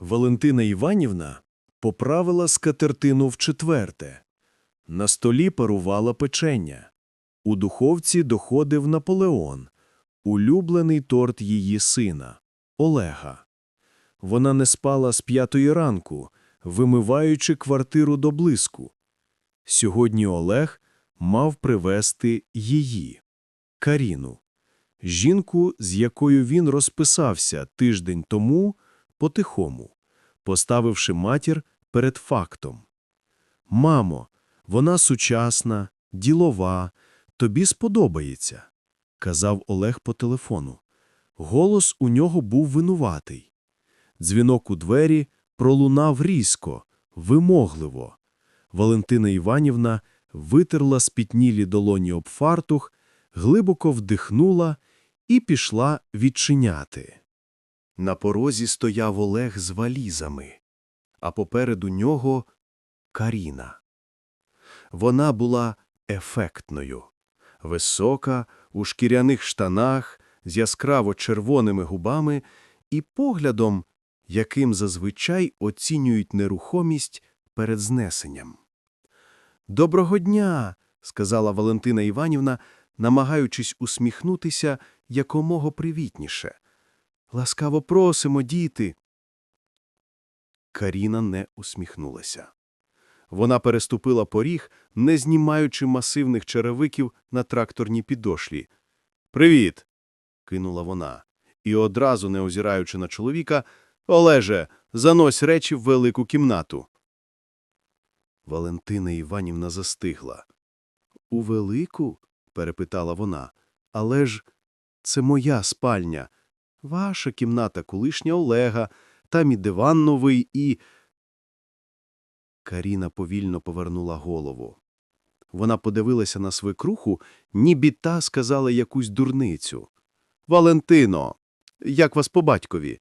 Валентина Іванівна поправила скатертину в четверте. На столі парувала печення. У духовці доходив Наполеон, улюблений торт її сина Олега. Вона не спала з п'ятої ранку, вимиваючи квартиру до блиску. Сьогодні Олег мав привезти її, Каріну, жінку, з якою він розписався тиждень тому потихому, поставивши матір перед фактом. Мамо, вона сучасна, ділова, тобі сподобається, казав Олег по телефону. Голос у нього був винуватий. Дзвінок у двері пролунав різко, вимогливо. Валентина Іванівна витерла спітнілі долоні об фартух, глибоко вдихнула і пішла відчиняти. На порозі стояв Олег з валізами, а попереду нього Каріна. Вона була ефектною, висока, у шкіряних штанах, з яскраво червоними губами і поглядом, яким зазвичай оцінюють нерухомість перед знесенням. «Доброго дня!» – сказала Валентина Іванівна, намагаючись усміхнутися якомога привітніше. «Ласкаво просимо, діти!» Каріна не усміхнулася. Вона переступила поріг, не знімаючи масивних черевиків на тракторній підошлі. «Привіт!» – кинула вона. І одразу, не озираючи на чоловіка, «Олеже, занось речі в велику кімнату». Валентина Іванівна застигла. «У велику?» – перепитала вона. «Але ж це моя спальня. Ваша кімната, колишня Олега, там і диван новий, і...» Каріна повільно повернула голову. Вона подивилася на свекруху, ніби та сказала якусь дурницю. «Валентино, як вас по батькові?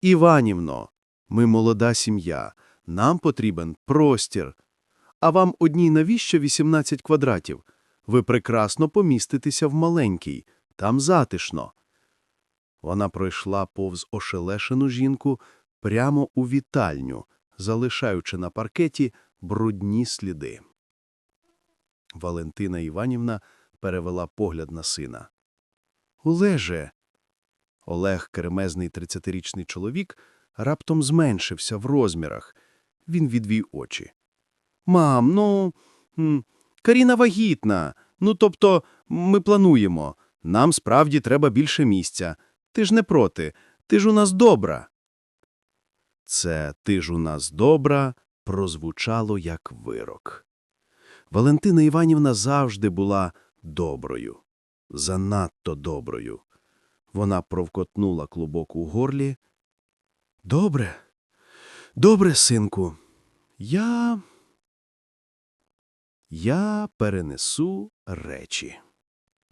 Іванівно, ми молода сім'я, нам потрібен простір. А вам одній навіщо 18 квадратів? Ви прекрасно поміститеся в маленький, там затишно. Вона пройшла повз ошелешену жінку прямо у вітальню, залишаючи на паркеті брудні сліди. Валентина Іванівна перевела погляд на сина. «Олеже!» Олег, кремезний 30-річний чоловік, раптом зменшився в розмірах. Він відвів очі. «Мам, ну, Каріна вагітна. Ну, тобто, ми плануємо. Нам справді треба більше місця. Ти ж не проти. Ти ж у нас добра». Це «ти ж у нас добра» прозвучало як вирок. Валентина Іванівна завжди була доброю. Занадто доброю. Вона провкотнула клубок у горлі. «Добре, добре, синку, я... Я перенесу речі».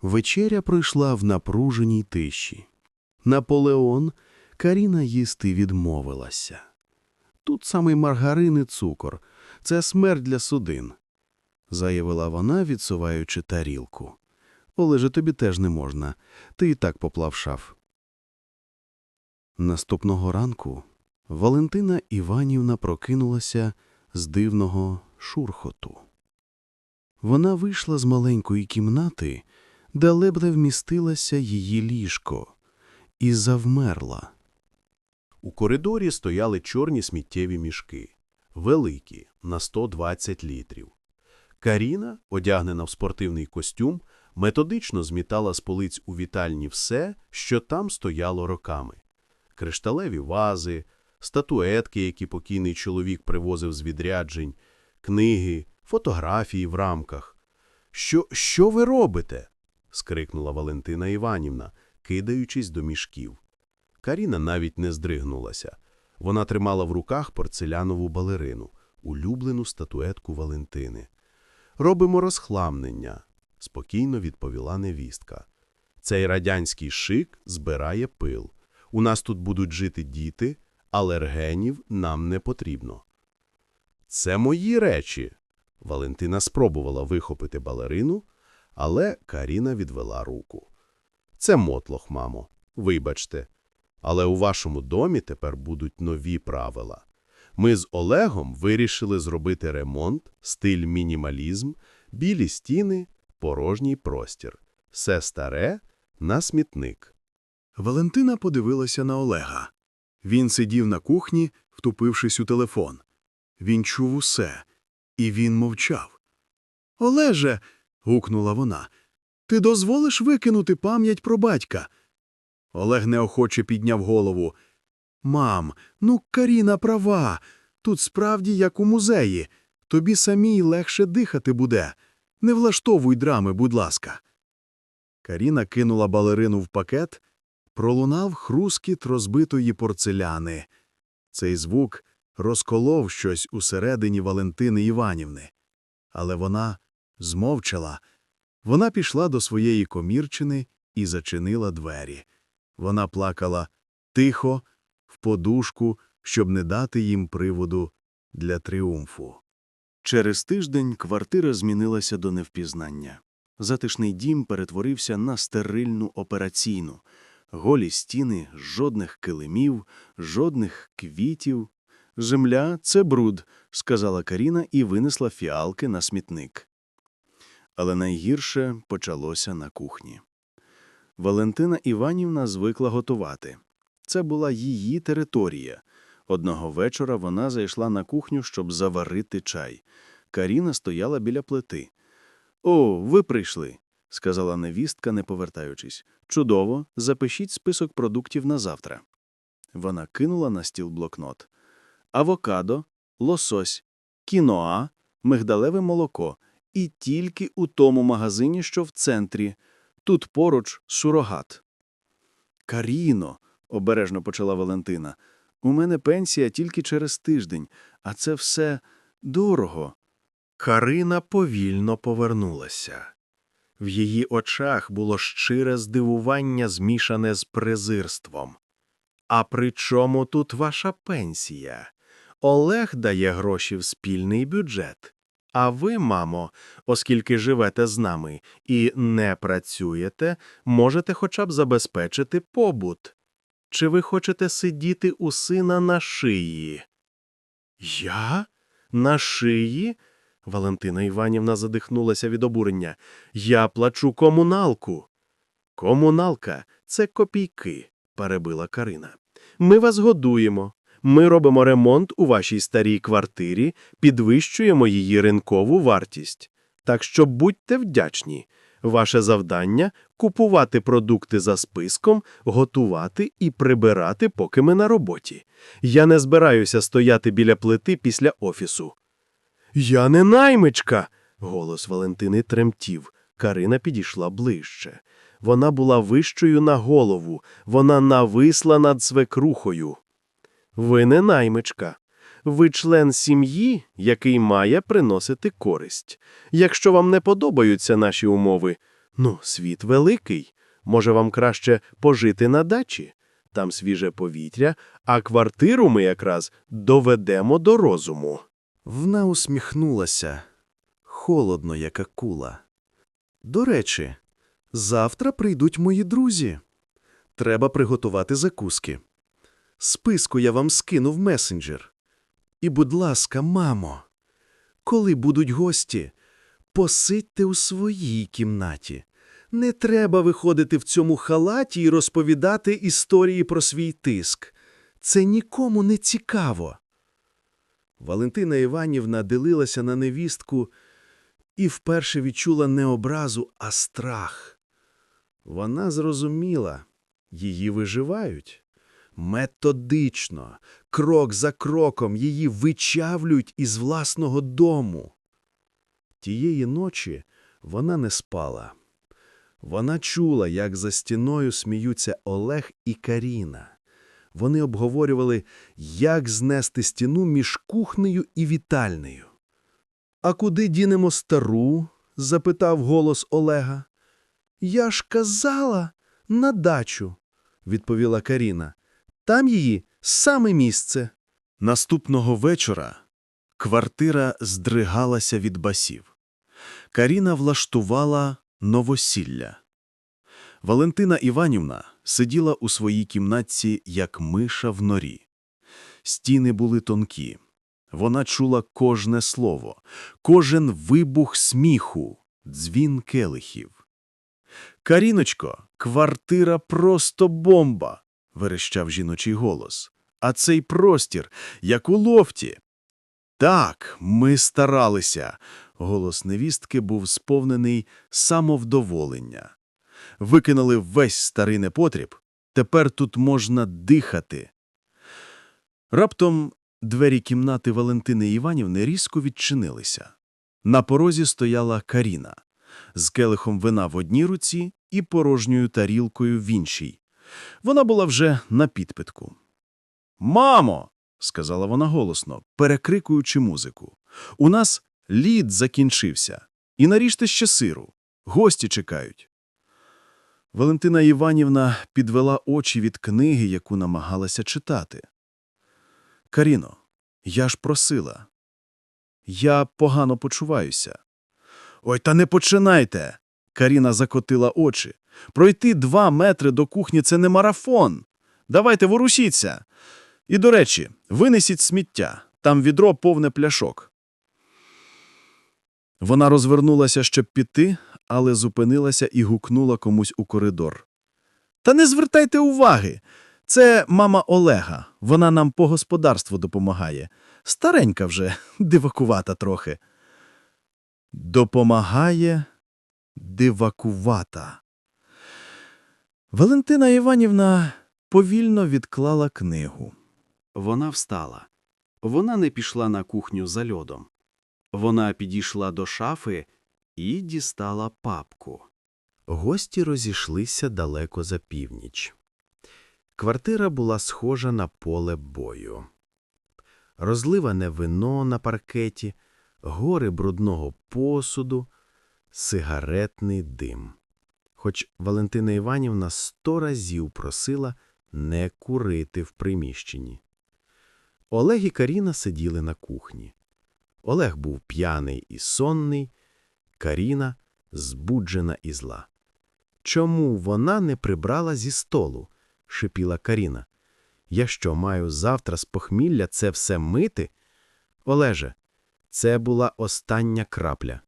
Вечеря пройшла в напруженій тиші. Наполеон Каріна їсти відмовилася. Тут самий маргарин і цукор – це смерть для судин, заявила вона, відсуваючи тарілку. Олеже, тобі теж не можна, ти і так поплавшав. Наступного ранку Валентина Іванівна прокинулася з дивного шурхоту. Вона вийшла з маленької кімнати, де ледве вмістилося її ліжко, і завмерла. У коридорі стояли чорні сміттєві мішки, великі, на 120 літрів. Каріна, одягнена в спортивний костюм, методично змітала з полиць у вітальні все, що там стояло роками. Кришталеві вази, статуетки, які покійний чоловік привозив з відряджень, книги, фотографії в рамках. «Що, що ви робите?» – скрикнула Валентина Іванівна, кидаючись до мішків. Каріна навіть не здригнулася. Вона тримала в руках порцелянову балерину, улюблену статуетку Валентини. «Робимо розхламнення», – спокійно відповіла невістка. «Цей радянський шик збирає пил. У нас тут будуть жити діти, алергенів нам не потрібно». «Це мої речі!» Валентина спробувала вихопити балерину, але Каріна відвела руку. «Це мотлох, мамо. Вибачте. Але у вашому домі тепер будуть нові правила. Ми з Олегом вирішили зробити ремонт, стиль мінімалізм, білі стіни, порожній простір. Все старе на смітник. Валентина подивилася на Олега. Він сидів на кухні, втупившись у телефон. Він чув усе, і він мовчав. Олеже. гукнула вона. Ти дозволиш викинути пам'ять про батька? Олег неохоче підняв голову. Мам, ну Каріна права. Тут справді як у музеї. Тобі самій легше дихати буде. Не влаштовуй драми, будь ласка. Каріна кинула балерину в пакет, пролунав хрускіт розбитої порцеляни. Цей звук розколов щось усередині Валентини Іванівни. Але вона змовчала. Вона пішла до своєї комірчини і зачинила двері. Вона плакала тихо, в подушку, щоб не дати їм приводу для тріумфу. Через тиждень квартира змінилася до невпізнання. Затишний дім перетворився на стерильну операційну. Голі стіни, жодних килимів, жодних квітів. «Земля – це бруд», – сказала Каріна і винесла фіалки на смітник. Але найгірше почалося на кухні. Валентина Іванівна звикла готувати. Це була її територія. Одного вечора вона зайшла на кухню, щоб заварити чай. Каріна стояла біля плити. «О, ви прийшли», – сказала невістка, не повертаючись. «Чудово, запишіть список продуктів на завтра». Вона кинула на стіл блокнот. Авокадо, лосось, кіноа, мигдалеве молоко. І тільки у тому магазині, що в центрі. Тут поруч сурогат. «Каріно», – обережно почала Валентина, – «у мене пенсія тільки через тиждень, а це все дорого». Карина повільно повернулася. В її очах було щире здивування, змішане з презирством. «А при чому тут ваша пенсія? Олег дає гроші в спільний бюджет. А ви, мамо, оскільки живете з нами і не працюєте, можете хоча б забезпечити побут. Чи ви хочете сидіти у сина на шиї? Я? На шиї? Валентина Іванівна задихнулася від обурення. Я плачу комуналку. Комуналка – це копійки, перебила Карина. Ми вас годуємо. Ми робимо ремонт у вашій старій квартирі, підвищуємо її ринкову вартість. Так що будьте вдячні. Ваше завдання – купувати продукти за списком, готувати і прибирати, поки ми на роботі. Я не збираюся стояти біля плити після офісу. Я не наймичка. Голос Валентини тремтів. Карина підійшла ближче. Вона була вищою на голову, вона нависла над свекрухою. Ви не наймичка. Ви член сім'ї, який має приносити користь. Якщо вам не подобаються наші умови, ну, світ великий. Може, вам краще пожити на дачі? Там свіже повітря, а квартиру ми якраз доведемо до розуму. Вона усміхнулася, холодно, як акула. До речі, завтра прийдуть мої друзі. Треба приготувати закуски. Списку я вам скину в месенджер. І, будь ласка, мамо, коли будуть гості, посидьте у своїй кімнаті. Не треба виходити в цьому халаті і розповідати історії про свій тиск. Це нікому не цікаво. Валентина Іванівна дивилася на невістку і вперше відчула не образу, а страх. Вона зрозуміла, її виживають. Методично, крок за кроком її вичавлюють із власного дому. Тієї ночі вона не спала. Вона чула, як за стіною сміються Олег і Каріна. Вони обговорювали, як знести стіну між кухнею і вітальнею. А куди дінемо стару? запитав голос Олега. Я ж казала, на дачу, відповіла Каріна. Там її саме місце. Наступного вечора квартира здригалася від басів. Каріна влаштувала новосілля. Валентина Іванівна сиділа у своїй кімнатці, як миша в норі. Стіни були тонкі. Вона чула кожне слово, кожен вибух сміху, дзвін келихів. Каріночко, квартира просто бомба, верещав жіночий голос. А цей простір, як у лофті. Так, ми старалися. Голос невістки був сповнений самовдоволення. Викинули весь старий непотріб. Тепер тут можна дихати. Раптом двері кімнати Валентини Іванівни різко відчинилися. На порозі стояла Каріна з келихом вина в одній руці і порожньою тарілкою в іншій. Вона була вже на підпитку. Мамо, сказала вона голосно, перекрикуючи музику. У нас лід закінчився. І наріжте ще сиру. Гості чекають. Валентина Іванівна підвела очі від книги, яку намагалася читати. Каріно, я ж просила. Я погано почуваюся. Ой, та не починайте. Каріна закотила очі. Пройти два метри до кухні – це не марафон. Давайте ворушіться. І, до речі, винесіть сміття. Там відро повне пляшок. Вона розвернулася, щоб піти, але зупинилася і гукнула комусь у коридор. Та не звертайте уваги. Це мама Олега. Вона нам по господарству допомагає. Старенька вже, дивакувата трохи. Допомагає дивакувата. Валентина Іванівна повільно відклала книгу. Вона встала. Вона не пішла на кухню за льодом. Вона підійшла до шафи і дістала папку. Гості розійшлися далеко за північ. Квартира була схожа на поле бою. Розливане вино на паркеті, гори брудного посуду, сигаретний дим. Хоч Валентина Іванівна сто разів просила не курити в приміщенні. Олег і Каріна сиділи на кухні. Олег був п'яний і сонний, Каріна збуджена і зла. Чому вона не прибрала зі столу? шипіла Каріна. Я що, маю завтра з похмілля це все мити? Олеже, це була остання крапля.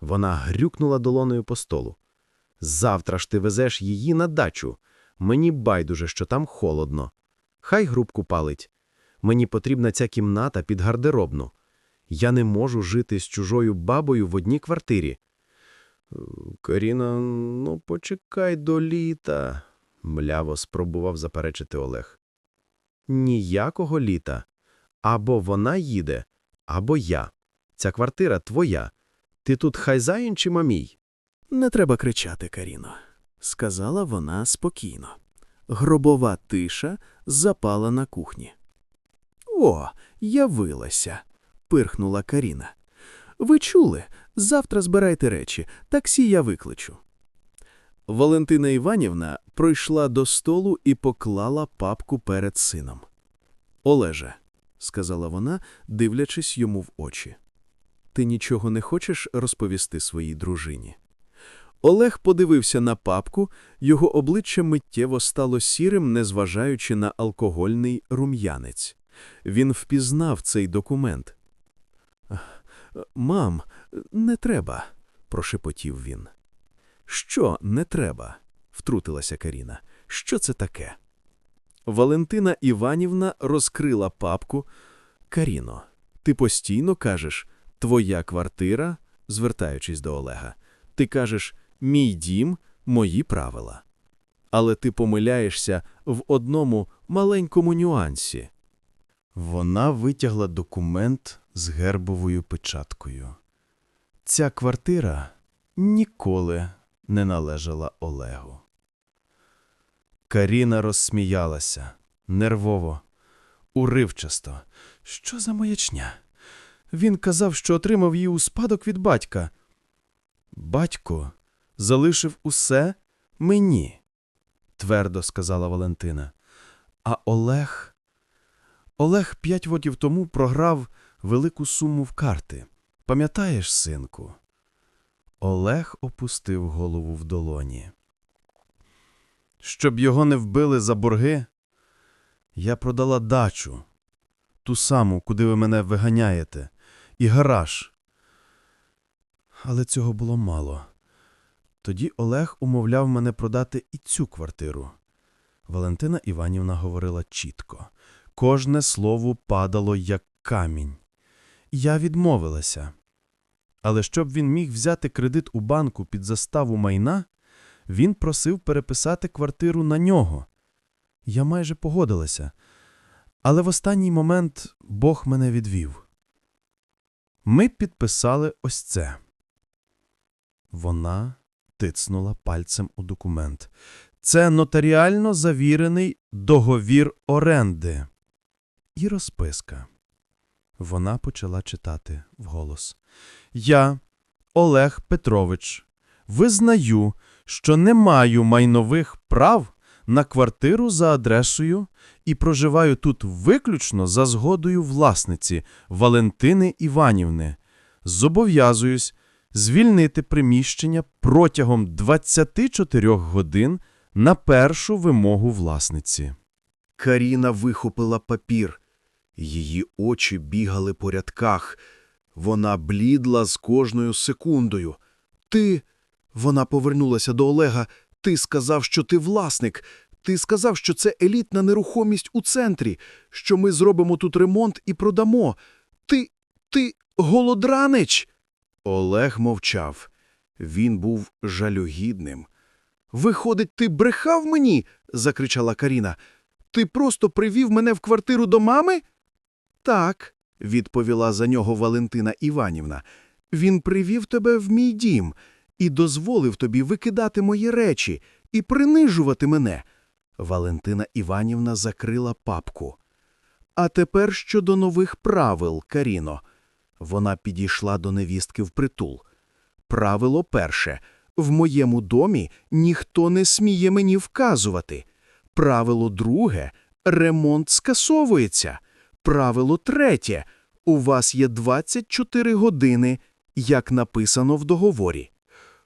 Вона грюкнула долоною по столу. Завтра ж ти везеш її на дачу. Мені байдуже, що там холодно. Хай грубку палить. Мені потрібна ця кімната під гардеробну. Я не можу жити з чужою бабою в одній квартирі. Каріна, ну почекай до літа, мляво спробував заперечити Олег. Ніякого літа. Або вона їде, або я. Ця квартира твоя. Ти тут хазяїн чи мамій? Не треба кричати, Каріно, сказала вона спокійно. Гробова тиша запала на кухні. О, явилася, пирхнула Каріна. Ви чули? Завтра збирайте речі, таксі я викличу. Валентина Іванівна пройшла до столу і поклала папку перед сином. Олеже, сказала вона, дивлячись йому в очі. Ти нічого не хочеш розповісти своїй дружині? Олег подивився на папку, його обличчя миттєво стало сірим, незважаючи на алкогольний рум'янець. Він впізнав цей документ. Мам, не треба, прошепотів він. Що не треба? втрутилася Каріна. Що це таке? Валентина Іванівна розкрила папку. Каріно, ти постійно кажеш твоя квартира, звертаючись до Олега. Ти кажеш мій дім, мої правила. Але ти помиляєшся в одному маленькому нюансі. Вона витягла документ з гербовою печаткою. Ця квартира ніколи не належала Олегу. Каріна розсміялася нервово, уривчасто. Що за маячня? Він казав, що отримав її у спадок від батька. Батько залишив усе мені, твердо сказала Валентина. А Олег. Олег п'ять років тому програв велику суму в карти. Пам'ятаєш, синку? Олег опустив голову в долоні. Щоб його не вбили за борги, я продала дачу, ту саму, куди ви мене виганяєте, і гараж. Але цього було мало. Тоді Олег умовляв мене продати і цю квартиру. Валентина Іванівна говорила чітко. Кожне слово падало, як камінь. Я відмовилася. Але щоб він міг взяти кредит у банку під заставу майна, він просив переписати квартиру на нього. Я майже погодилася. Але в останній момент Бог мене відвів. Ми підписали ось це. Вона тицнула пальцем у документ. Це нотаріально завірений договір оренди. І розписка. Вона почала читати вголос. Я, Олег Петрович, визнаю, що не маю майнових прав на квартиру за адресою і проживаю тут виключно за згодою власниці Валентини Іванівни. Зобов'язуюсь звільнити приміщення протягом 24 годин на першу вимогу власниці. Каріна вихопила папір. Її очі бігали по рядках. Вона блідла з кожною секундою. Ти. Вона повернулася до Олега. Ти сказав, що ти власник. Ти сказав, що це елітна нерухомість у центрі, що ми зробимо тут ремонт і продамо. Ти. ти голодранич. Олег мовчав. Він був жалюгідним. Виходить, ти брехав мені? закричала Каріна. Ти просто привів мене в квартиру до мами? Так, відповіла за нього Валентина Іванівна. Він привів тебе в мій дім і дозволив тобі викидати мої речі і принижувати мене. Валентина Іванівна закрила папку. А тепер щодо нових правил, Каріно. Вона підійшла до невістки впритул. Правило перше. В моєму домі ніхто не сміє мені вказувати. Правило друге – ремонт скасовується. Правило третє – у вас є 24 години, як написано в договорі.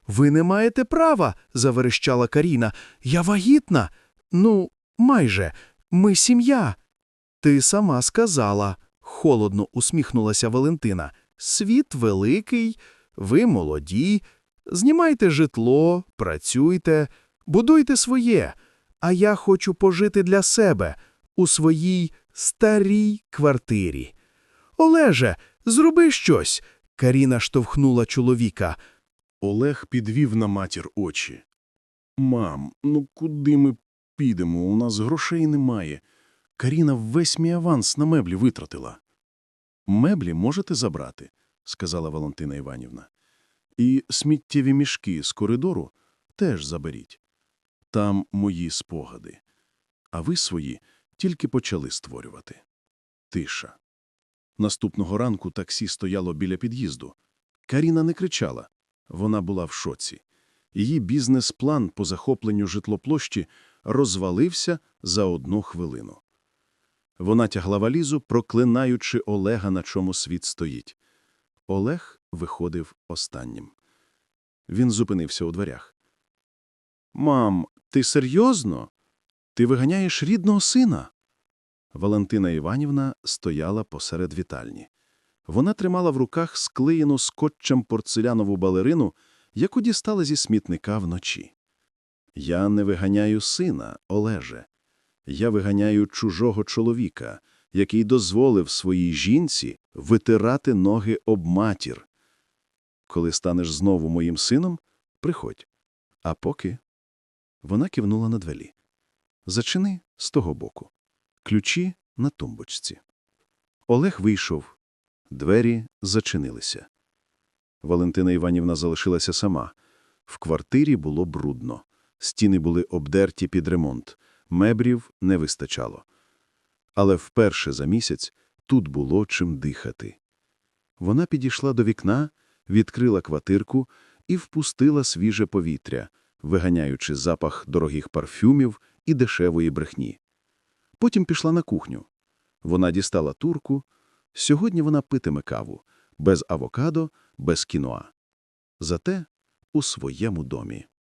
Ви не маєте права, заверещала Каріна. Я вагітна. Ну, майже. Ми сім'я. Ти сама сказала, холодно усміхнулася Валентина. Світ великий, ви молоді. Знімайте житло, працюйте, будуйте своє. А я хочу пожити для себе у своїй старій квартирі. Олеже, зроби щось. Каріна штовхнула чоловіка. Олег підвів на матір очі. Мам, ну куди ми підемо? У нас грошей немає. Каріна весь мій аванс на меблі витратила. Меблі можете забрати, сказала Валентина Іванівна. І сміттєві мішки з коридору теж заберіть. Там мої спогади. А ви свої тільки почали створювати. Тиша. Наступного ранку таксі стояло біля під'їзду. Каріна не кричала. Вона була в шоці. Її бізнес-план по захопленню житлоплощі розвалився за одну хвилину. Вона тягла валізу, проклинаючи Олега, на чому світ стоїть. Олег виходив останнім. Він зупинився у дверях. «Мам, ти серйозно? Ти виганяєш рідного сина?» Валентина Іванівна стояла посеред вітальні. Вона тримала в руках склеєну скотчем порцелянову балерину, яку дістала зі смітника вночі. «Я не виганяю сина, Олеже. Я виганяю чужого чоловіка, який дозволив своїй жінці витирати ноги об матір. Коли станеш знову моїм сином, приходь. А поки... Вона кивнула на двері. Зачини з того боку. Ключі на тумбочці. Олег вийшов. Двері зачинилися. Валентина Іванівна залишилася сама. В квартирі було брудно. Стіни були обдерті під ремонт. Мебрів не вистачало. Але вперше за місяць тут було чим дихати. Вона підійшла до вікна, відкрила квартирку і впустила свіже повітря, виганяючи запах дорогих парфюмів і дешевої брехні. Потім пішла на кухню. Вона дістала турку. Сьогодні вона питиме каву. Без авокадо, без кіноа. Зате у своєму домі.